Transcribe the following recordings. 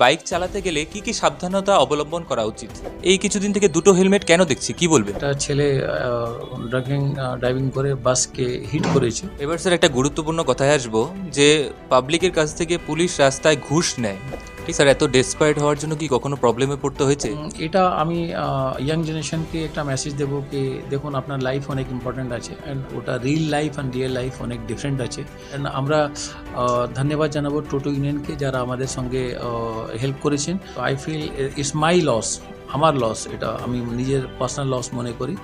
Bike চালাতে গেলে কি কি সাবধানতা অবলম্বন করা উচিত? এই কিছুদিন থেকে দুটো হেলমেট কেন দেখছি? কি বলবে একটা ছেলে ড্রাইভিং ড্রাইভিং করে বাসকে হিট করেছে। এবার স্যার একটা গুরুত্বপূর্ণ কথায় আসব যে পাবলিকের কাছ থেকে পুলিশ রাস্তায় ঘুষ নেয়। ঠিক স্যার, এত ডেসপায়ার্ড হওয়ার জন্য কি কখনো প্রবলেমে পড়তে হয়েছে? এটা আমি ইয়াং জেনারেশনকে একটা মেসেজ দেবো কি, দেখুন আপনার লাইফ অনেক ইম্পর্ট্যান্ট আছে অ্যান্ড ওটা real life and real life অনেক ডিফারেন্ট আছে। অ্যান্ড আমরা ধন্যবাদ জানাব টোটো ইউনিয়নকে যারা আমাদের সঙ্গে হেল্প করেছেন। I feel it's my loss আমার লস এটা আমি নিজের পার্সোনাল লস মনে করি।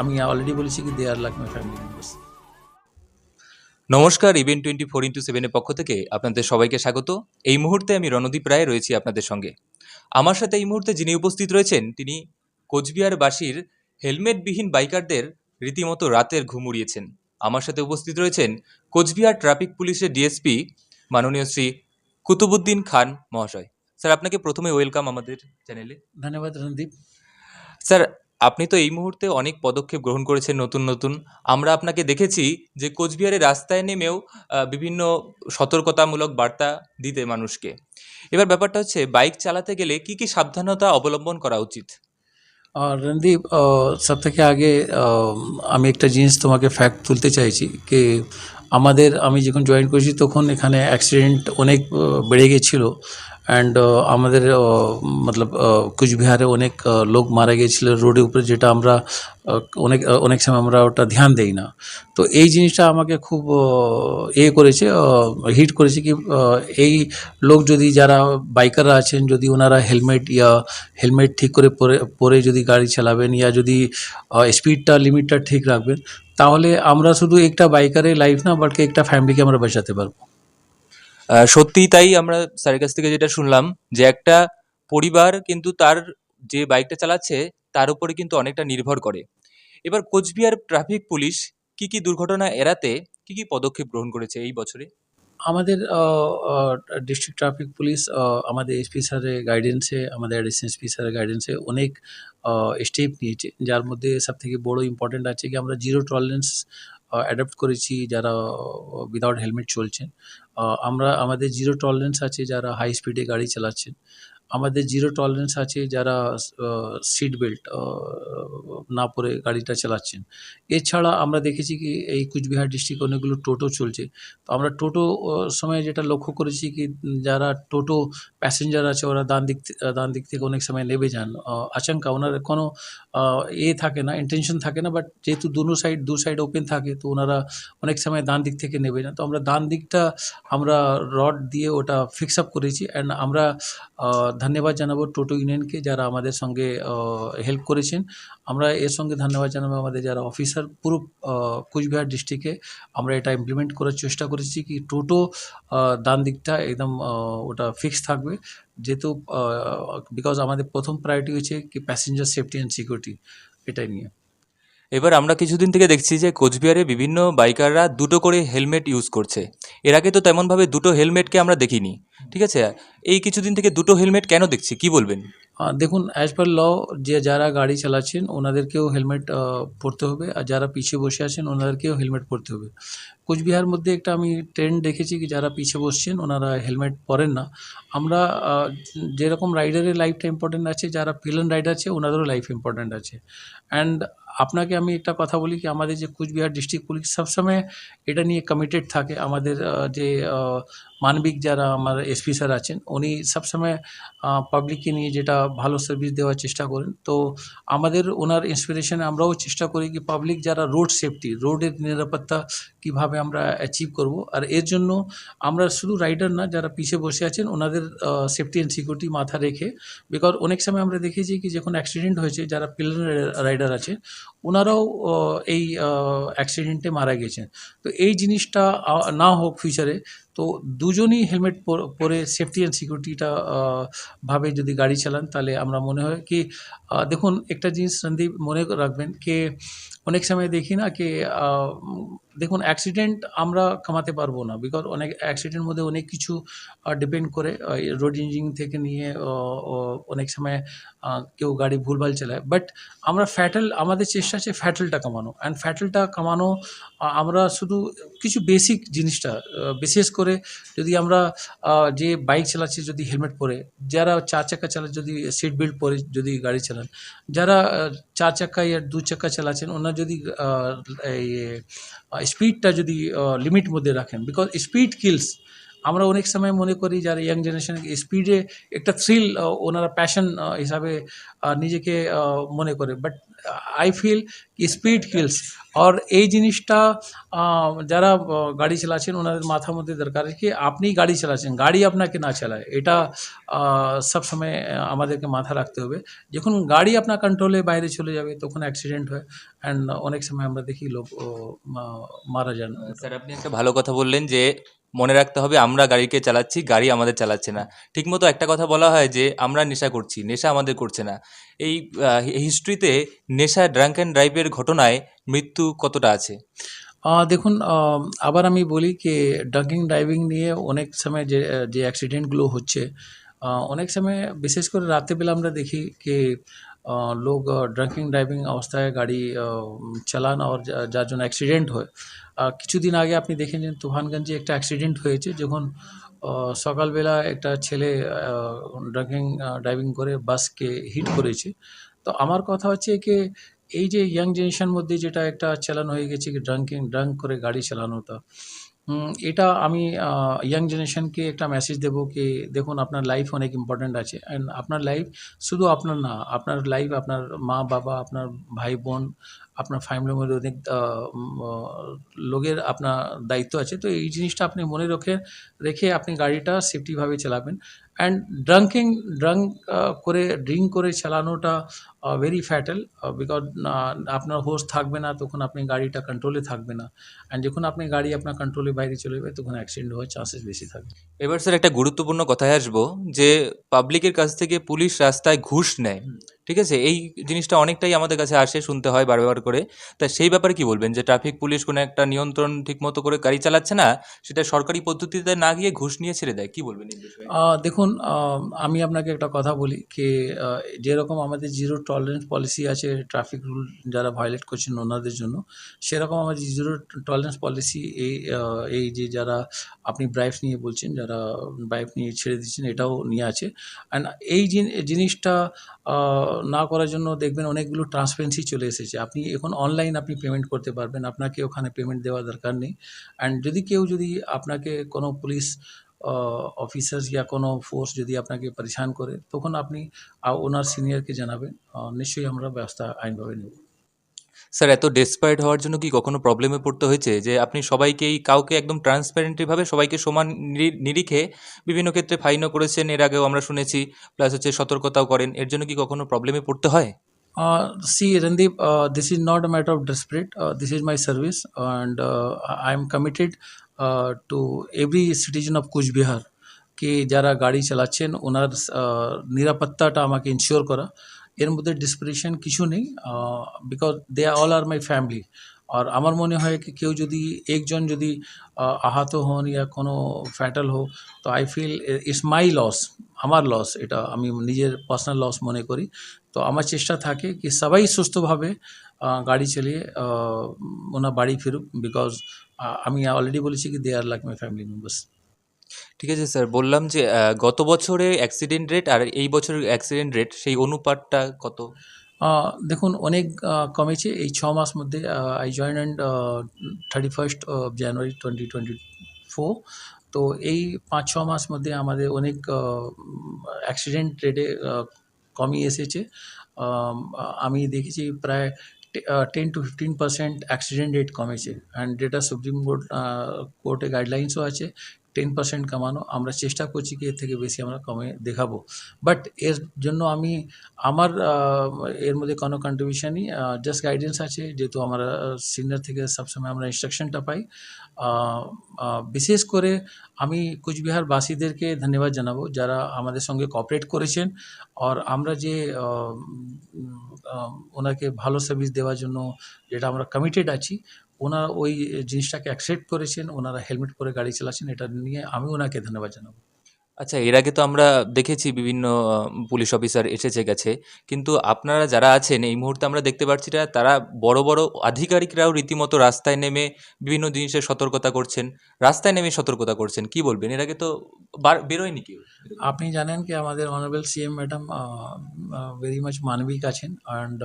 আমি অলরেডি বলেছি কি they are like my family members নমস্কার ইভেন্ট টোয়েন্টি ফোর ইন্টু সেভেনের পক্ষ থেকে আপনাদের সবাইকে স্বাগত। এই মুহূর্তে আমি রণদীপ রায় রয়েছি আপনাদের সঙ্গে। আমার সাথে এই মুহূর্তে যিনি উপস্থিত রয়েছেন তিনি কোচবিহারবাসীর হেলমেটবিহীন বাইকারদের রীতিমতো রাতের ঘুম উড়িয়েছেন। আমার সাথে উপস্থিত রয়েছেন কোচবিহার ট্রাফিক পুলিশের ডিএসপি মাননীয় শ্রী কুতুবুদ্দিন খান মহাশয়। স্যার আপনাকে প্রথমে ওয়েলকাম আমাদের চ্যানেলে। ধন্যবাদ রণদীপ। স্যার আপনি তো এই মুহূর্তে অনেক পদক্ষেপ গ্রহণ করেছেন নতুন নতুন। আমরা আপনাকে দেখেছি যে কোচবিহারের রাস্তায় নেমেও বিভিন্ন সতর্কতামূলক বার্তা দিতে মানুষকে। এবার ব্যাপারটা হচ্ছে, বাইক চালাতে গেলে কি কি সাবধানতা অবলম্বন করা উচিত? রণদীপ সব থেকে আগে আমি একটা জিনিস তোমাকে ফ্যাক্ট তুলতে চাইছি কি, আমাদের, আমি যখন জয়েন করেছি তখন এখানে অ্যাক্সিডেন্ট অনেক বেড়ে গেছিল। অ্যান্ড আমাদের মতলব কুচবিহারে অনেক লোক মারা গিয়েছিল রোডের উপরে, যেটা আমরা অনেক অনেক সময় আমরা ওটা ধ্যান দেই না। তো এই জিনিসটা আমাকে খুব এ করেছে হিট করেছে কি এই লোক যদি যারা বাইকাররা আছেন, যদি ওনারা হেলমেট, ইয়া, হেলমেট ঠিক করে পরে পরে যদি গাড়ি চালাবেন, ইয়া যদি স্পিডটা, লিমিটটা ঠিক রাখবেন, তাহলে আমরা শুধু একটা বাইকারের লাইফ না বাট একটা ফ্যামিলিকে আমরা বাঁচাতে পারব। সত্যিই তাই আমরা স্যারের কাছ থেকে যেটা শুনলাম, যে একটা পরিবার কিন্তু তার যে বাইকটা চালাচ্ছে, তার উপরে কিন্তু অনেকটা নির্ভর করে। এবার কোচবিহার ট্রাফিক পুলিশ কি কি দুর্ঘটনা এড়াতে কি কি পদক্ষেপ গ্রহণ করেছে এই বছরে? আমাদের ডিস্ট্রিক্ট ট্রাফিক পুলিশ আমাদের এসপি স্যারের গাইডেন্সে আমাদের অ্যাডিশনাল এসপি স্যারের গাইডেন্সে অনেক স্টেপ নিয়েছে। যার মধ্যে সব থেকে বড় ইম্পর্টেন্ট আছে কি, আমরা জিরো টলারেন্স অ্যাডাপ্ট করেছি যারা উইদাউট হেলমেট চলছেন। আমরা, আমাদের জিরো টলারেন্স আছে যারা হাই স্পিডে গাড়ি চালাচ্ছেন। আমাদের জিরো টলারেন্স আছে যারা সিট বেল্ট না পরে গাড়িটা চালাচ্ছেন। এছাড়া আমরা দেখেছি কি, এই কুচবিহার ডিস্ট্রিক্টে অনেকগুলো টোটো চলছে। তো আমরা টোটো সময় যেটা লক্ষ্য করেছি কি, যারা টোটো প্যাসেঞ্জার আছে, ওরা ডান দিক ডান দিক থেকে অনেক সময় নেমে যান। আচমকা ওনার কোনো এ থাকে না ইন্টেনশন থাকে না বাট যেহেতু দুনো সাইড দু সাইড ওপেন থাকে, তো ওনারা অনেক সময় ডান দিক থেকে নেমে যান। তো আমরা ডান দিকটা আমরা রড দিয়ে ওটা ফিক্স আপ করেছি। অ্যান্ড আমরা ধন্যবাদ জানাব টোটো ইউনিয়নকে যারা আমাদের সঙ্গে হেল্প করেছেন। আমরা এর সঙ্গে ধন্যবাদ জানাব আমাদের যারা অফিসার পুরো কুচবিহার ডিস্ট্রিক্টে আমরা এটা ইমপ্লিমেন্ট করার চেষ্টা করেছি কি টোটো ডান দিকটা একদম ওটা ফিক্স থাকবে। যেহেতু বিকজ আমাদের প্রথম প্রায়োরিটি হচ্ছে কি প্যাসেঞ্জার সেফটি অ্যান্ড সিকিউরিটি এটাই নিয়ে। এবার আমরা কিছুদিন থেকে দেখছি যে কোচবিহারে বিভিন্ন বাইকাররা দুটো করে হেলমেট ইউজ করছে। এর আগে তো তেমনভাবে দুটো হেলমেটকে আমরা দেখিনি, ঠিক আছে? এই কিছুদিন থেকে দুটো হেলমেট কেন দেখছি, কি বলবেন? দেখুন অ্যাজ পার ল যে যারা গাড়ি চালাচ্ছেন, ওনাদেরকেও হেলমেট পরতে হবে, আর যারা পিছিয়ে বসে আছেন, ওনাদেরকেও হেলমেট পরতে হবে। কোচবিহার মধ্যে একটা আমি ট্রেন্ড দেখেছি কি, যারা পিছিয়ে বসছেন, ওনারা হেলমেট পরেন না। আমরা যেরকম রাইডারের লাইফটা ইম্পর্টেন্ট আছে, যারা পিলন রাইডার আছে, ওনাদেরও লাইফ ইম্পর্টেন্ট আছে। অ্যান্ড আপনাকে আমি একটা কথা বলি কি, আমাদের যে কুচবিহার ডিস্ট্রিক্ট পুলিশ সবসময় এটা নিয়ে কমিটেড থাকে। আমাদের যে মানবিক যারা আমার এসপি স্যার আছেন, উনি সবসময় পাবলিককে নিয়ে যেটা ভালো সার্ভিস দেওয়ার চেষ্টা করেন। তো আমাদের ওনার ইন্সপিরেশনে আমরাও চেষ্টা করি কি পাবলিক যারা রোড সেফটি রোডের নিরাপত্তা কীভাবে আমরা অ্যাচিভ করব। আর এর জন্য আমরা শুধু রাইডার না, যারা পিছিয়ে বসে আছেন, ওনাদের সেফটি অ্যান্ড সিকিউরিটি মাথা রেখে বিকজ অনেক সময় আমরা দেখেছি কি, যখন অ্যাক্সিডেন্ট হয়েছে, যারা পিলন রাইডার আছে ওনারাও এই অ্যাক্সিডেন্টে মারা গেছেন। তো এই জিনিসটা না হোক ফিউচারে তো দুজনই হেলমেট পরে সেফটি অ্যান্ড সিকিউরিটিটা ভাবে যদি গাড়ি চালান, তাহলে আমরা মনে হয় কি দেখুন, একটা জিনিস সন্দীপ মনে রাখবেন, কে অনেক সময় দেখি না, কি দেখুন অ্যাক্সিডেন্ট আমরা কমাতে পারব না বিকজ অনেক অ্যাক্সিডেন্ট মধ্যে অনেক কিছু ডিপেন্ড করে রোড ইঞ্জিন থেকে নিয়ে অনেক সময় কেউ গাড়ি ভুলভাল চালায়। বাট আমরা ফ্যাটেল আমাদের চেষ্টা আছে ফ্যাটেলটা কমানো। অ্যান্ড ফ্যাটেলটা কমানো আমরা শুধু কিছু বেসিক জিনিসটা বিশেষ করে যদি আমরা যে বাইক চালাচ্ছি যদি হেলমেট পরে, যারা চার চাকা চালায় যদি সিট বেল্ট পরে যদি গাড়ি চালান, যারা চার চাকা ইয়া দু চাকা চালাচ্ছেন, ওনারা যদি স্পিডটা যদি লিমিট মধ্যে রাখেন বিকজ স্পিড কিলস আমরা অনেক সময় মনে করি যারা ইয়াং জেনারেশন স্পিডে একটা থ্রিল ওনারা প্যাশন হিসাবে নিজেকে মনে করে। But I feel speed kills আর এই জিনিসটা যারা গাড়ি চালাচ্ছেন ওনাদের মাথার মধ্যে দরকার কি আপনি গাড়ি চালাচ্ছেন গাড়ি আপনাকে না চালায়। এটা সব সময় আমাদেরকে মাথা রাখতে হবে। যখন গাড়ি আপনার কন্ট্রোলে বাইরে চলে যাবে তখন অ্যাক্সিডেন্ট হয়। অ্যান্ড অনেক সময় আমরা দেখি লোক মারা যান। স্যার আপনি একটা ভালো কথা বললেন যে মনে রাখতে হবে, আমরা গাড়িকে চালাচ্ছি, গাড়ি আমাদের চালাচ্ছে না। ঠিকমতো একটা কথা বলা হয় যে, আমরা নেশা করছি, নেশা আমাদের করছে না। এই হিস্ট্রিতে নেশা ড্রাঙ্ক অ্যান্ড ড্রাইভের ঘটনায় মৃত্যু কতটা আছে? দেখুন আবার আমি বলি কি ড্রাঙ্কিং ড্রাইভিং নিয়ে অনেক সময় যে যে অ্যাক্সিডেন্টগুলো হচ্ছে অনেক সময় বিশেষ করে রাত্রেবেলা আমরা দেখি কি লোক ড্রাঙ্কিং ড্রাইভিং অবস্থায় গাড়ি চালান আর যার জন্য অ্যাক্সিডেন্ট হয়। কিছুদিন আগে আপনি দেখেছেন তুফানগঞ্জে একটা অ্যাক্সিডেন্ট হয়েছে, যখন সকালবেলা একটা ছেলে ড্রাঙ্কিং ড্রাইভিং করে বাসকে হিট করেছে। তো আমার কথা হচ্ছে কি, এই যে ইয়াং জেনারেশন মধ্যে যেটা একটা চালানো হয়ে গেছে কি ড্রাঙ্কিং ড্রাঙ্ক করে গাড়ি চালানোটা এটা আমি ইয়াং জেনারেশনকে একটা মেসেজ দেবো কি, দেখুন আপনার লাইফ অনেক ইম্পর্ট্যান্ট আছে। অ্যান্ড আপনার লাইফ শুধু আপনার না, আপনার লাইফ আপনার মা বাবা আপনার ভাই বোন আপনার ফ্যামিলির মধ্যে অনেক লোকের আপনার দায়িত্ব আছে। তো এই জিনিসটা আপনি মনে রেখে রেখে আপনি গাড়িটা সেফটিভাবে চালাবেন। অ্যান্ড ড্রাঙ্কিং ড্রাঙ্ক করে ড্রিঙ্ক করে চালানোটা ভেরি ফ্যাটাল বিকজ আপনার হোশ থাকবে না তখন আপনি গাড়িটা কন্ট্রোলে থাকবে না। অ্যান্ড যখন আপনি গাড়ি আপনার কন্ট্রোলে বাইরে চলে যাবে তখন অ্যাক্সিডেন্ট হওয়ার চান্সেস বেশি থাকবে এবার স্যার একটা গুরুত্বপূর্ণ কথায় আসব যে পাবলিকের কাছ থেকে পুলিশ রাস্তায় ঘুষ নেয়। ঠিক আছে? এই জিনিসটা অনেকটাই আমাদের কাছে আসে, শুনতে হয় বারবার করে। তা সেই ব্যাপারে কি বলবেন? যে ট্রাফিক পুলিশ কোনো একটা নিয়ন্ত্রণ ঠিকমতো করে গাড়ি চালাচ্ছে না, সেটা সরকারি পদ্ধতিতে না গিয়ে ঘুষ নিয়ে ছেড়ে দেয়? কি বলবেন দেখুন আমি আপনাকে একটা কথা বলি কি যেরকম আমাদের জিরো টলারেন্স পলিসি আছে ট্রাফিক রুল যারা ভায়োলেট করছেন ওনাদের জন্য, সেরকম আমাদের জিরো টলারেন্স পলিসি এই এই যে যারা আপনি ব্রাইফ নিয়ে বলছেন, যারা ব্রাইফ নিয়ে ছেড়ে দিচ্ছেন, এটাও নিয়ে আছে। অ্যান্ড এই জিন- জিনিসটা না করার জন্য দেখবেন অনেকগুলো ট্রান্সপারেন্সি চলে এসেছে। আপনি এখন অনলাইন আপনি পেমেন্ট করতে পারবেন, আপনাকে ওখানে পেমেন্ট দেওয়া দরকার নেই। অ্যান্ড যদি কেউ যদি আপনাকে কোনো পুলিশ অফিসার্স ইয়া কোনো ফোর্স যদি আপনাকে পরিশান করে, তখন আপনি ওনার সিনিয়রকে জানাবেন। নিশ্চয়ই আমরা ব্যবস্থা আইনভাবে নেব। স্যার এত ডেসপায়ার্ড হওয়ার জন্য কি কখনো প্রবলেমে পড়তে হয়েছে যে আপনি সবাইকেই কাউকে একদম ট্রান্সপারেন্টলিভাবে সবাইকে সমান নিরি- নিরিখে বিভিন্ন ক্ষেত্রে ফাইনও করেছেন এর আগেও আমরা শুনেছি প্লাস হচ্ছে সতর্কতাও করেন এর জন্য কি কখনো প্রবলেমে পড়তে হয় Uh, see, Randeep, uh, this is not a matter of desperate. Uh, this is my service, and uh, I am Kuch Bihar কি যারা গাড়ি চালাচ্ছেন ওনার নিরাপত্তাটা আমাকে ইনশিওর করা এর মধ্যে ডিসপ্রেশন কিছু নেই because they all are my family আর আমার মনে হয় কি কেউ যদি একজন যদি আহ, আহত হন ইয়া কোনো ফ্যাটাল হোক তো I feel it's my loss আমার লস এটা আমি নিজের পার্সোনাল লস মনে করি। তো আমার চেষ্টা থাকে কি সবাই সুস্থভাবে গাড়ি চালিয়ে ওনার বাড়ি ফিরুক বিকজ আমি অলরেডি বলেছি কি they are like my family members ঠিক আছে স্যার, বললাম যে গত বছরে অ্যাক্সিডেন্ট রেট আর এই বছরের অ্যাক্সিডেন্ট রেট সেই অনুপাতটা কত? দেখুন, অনেক কমেছে। এই ছ মাস মধ্যে I join and thirty first January twenty twenty four তো এই পাঁচ, ছ মাস মধ্যে আমাদের অনেক অ্যাক্সিডেন্ট রেটে কমই এসেছে। আমি দেখেছি প্রায় ten to fifteen percent accident rate কমেছে। অ্যান্ড যেটা সুপ্রিম কোর্ট কোর্টে গাইডলাইন্সও আছে। টেন পার্সেন্ট কমানো, আমরা চেষ্টা করছি কি এর থেকে বেশি আমরা কমে দেখাবো। বাট এর জন্য আমি, আমার এর মধ্যে কোনো কন্ট্রিবিউশনই জাস্ট গাইডেন্স আছে, যেহেতু আমরা সিনিয়র থেকে সবসময় আমরা ইনস্ট্রাকশনটা পাই। বিশেষ করে আমি কুচবিহারবাসীদেরকে ধন্যবাদ জানাব, যারা আমাদের সঙ্গে কোঅপারেট করেছেন। আর আমরা যে ওনাকে ভালো সার্ভিস দেওয়ার জন্য যেটা আমরা কমিটেড আছি ওনারা ওই জিনিসটাকে অ্যাকসেপ্ট করেছেন, ওনারা হেলমেট পরে গাড়ি চালাচ্ছেন, এটা নিয়ে আমি ওনাকে ধন্যবাদ জানাব। আচ্ছা এর আগে তো আমরা দেখেছি বিভিন্ন পুলিশ অফিসার এসেছে, গেছে। কিন্তু আপনারা যারা আছেন, এই মুহূর্তে আমরা দেখতে পাচ্ছি না, তারা বড় বড় আধিকারিকরাও রীতিমতো রাস্তায় নেমে বিভিন্ন জিনিসের সতর্কতা করছেন। রাস্তায় নেমে সতর্কতা করছেন, কি বলবেন? এর আগে তো বার- বেরোয়নি কেউ। আপনি জানেন কি, আমাদের honourable CM madam very much মানবিক আছেন। অ্যান্ড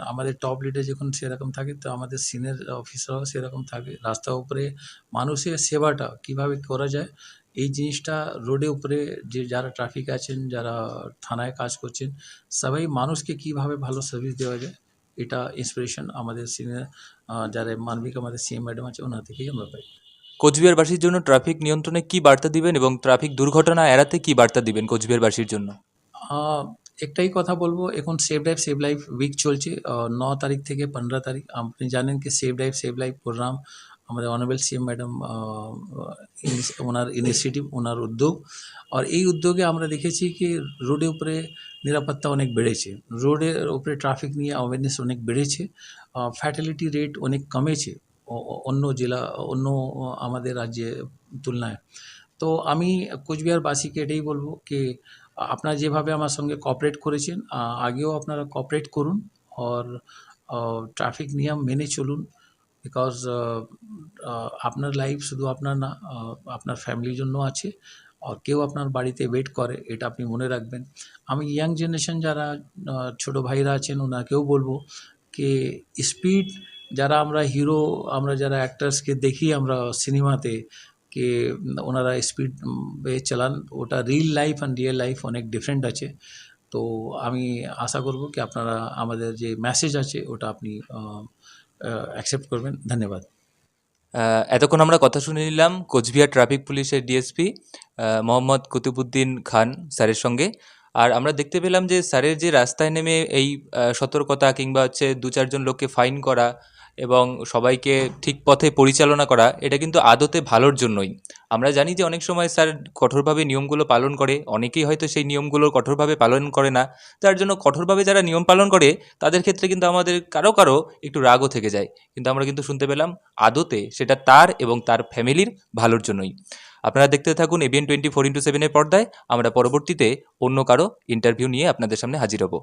আমাদের টপ লিডার যখন সেরকম থাকে, তো আমাদের সিনিয়র অফিসারও সেরকম থাকে। রাস্তার উপরে মানুষের সেবাটা কীভাবে করা যায় এই জিনিসটা রোডে উপরে যে যারা ট্রাফিক আছেন যারা থানায় কাজ করছেন সবাই মানুষকে কীভাবে ভালো সার্ভিস দেওয়া যায় এটা ইন্সপিরেশন আমাদের সিনিয়র যারা মানবিক আমাদের সিএম ম্যাডাম আছে ওনার থেকেই আমরা পাই। কোচবিহারবাসীর জন্য ট্রাফিক নিয়ন্ত্রণে কি বার্তা দিবেন এবং ট্রাফিক দুর্ঘটনা এড়াতে কি বার্তা দিবেন কোচবিহারবাসীর জন্য? একটাই কথা বলব এখন save drive save life week চলছে ন তারিখ থেকে পনেরো তারিখ। আপনি জানেন কি save drive save life programme আমাদের অনারেবল সিএম ম্যাডাম ওনার ইনিশিয়েটিভ ওনার উদ্যোগ। আর এই উদ্যোগে আমরা দেখেছি কি রোডের উপরে নিরাপত্তা অনেক বেড়েছে। রোডের উপরে ট্রাফিক নিয়ে অ্যাওয়ারনেস অনেক বেড়েছে। ফ্যাটালিটি রেট অনেক কমেছে অন্য জেলা, অন্য, আমাদের রাজ্যের তুলনায়। তো আমি কোচবিহারবাসীকে এটাই বলব কি, আপনারা যেভাবে আমার সঙ্গে কপারেট করেছেন আগেও আপনারা কপারেট করুন, আর ট্রাফিক নিয়ম মেনে চলুন। বিকজ আপনার লাইফ শুধু আপনার না আপনার ফ্যামিলির জন্য আছে, আর কেউ আপনার বাড়িতে ওয়েট করে, এটা আপনি মনে রাখবেন। আমি ইয়াং জেনারেশন যারা ছোট ভাইরা আছেন, ওনাকেও বলব কি স্পিড যারা আমরা হিরো আমরা যারা অ্যাক্টার্সকে দেখি আমরা সিনেমাতে কে ওনারা স্পিড চালান, ওটা reel life and real life অনেক ডিফারেন্ট আছে। তো আমি আশা করব কি আপনারা আমাদের যে মেসেজ আছে, ওটা আপনি অ্যাকসেপ্ট করবেন। ধন্যবাদ। এতক্ষণ আমরা কথা শুনে নিলাম কোচবিহার ট্রাফিক পুলিশের ডিএসপি মোহাম্মদ কুতুবুদ্দিন খান স্যারের সঙ্গে। আর আমরা দেখতে পেলাম যে স্যারের যে রাস্তায় নেমে এই সতর্কতা কিংবা হচ্ছে দু চারজন লোককে ফাইন করা এবং সবাইকে ঠিক পথে পরিচালনা করা, এটা কিন্তু আদতে ভালোর জন্যই। আমরা জানি যে অনেক সময় স্যার কঠোরভাবে নিয়মগুলো পালন করে, অনেকেই হয়তো সেই নিয়মগুলো কঠোরভাবে পালন করে না। তার জন্য কঠোরভাবে যারা নিয়ম পালন করে, তাদের ক্ষেত্রে কিন্তু আমাদের কারও কারও একটু রাগও থেকে যায়। কিন্তু আমরা কিন্তু শুনতে পেলাম আদতে সেটা তার এবং তার ফ্যামিলির ভালোর জন্যই। আপনারা দেখতে থাকুন এবিএন টোয়েন্টি ফোর ইন্টু সেভেনের পর্দায়। আমরা পরবর্তীতে অন্য কারও ইন্টারভিউ নিয়ে আপনাদের সামনে হাজির হব।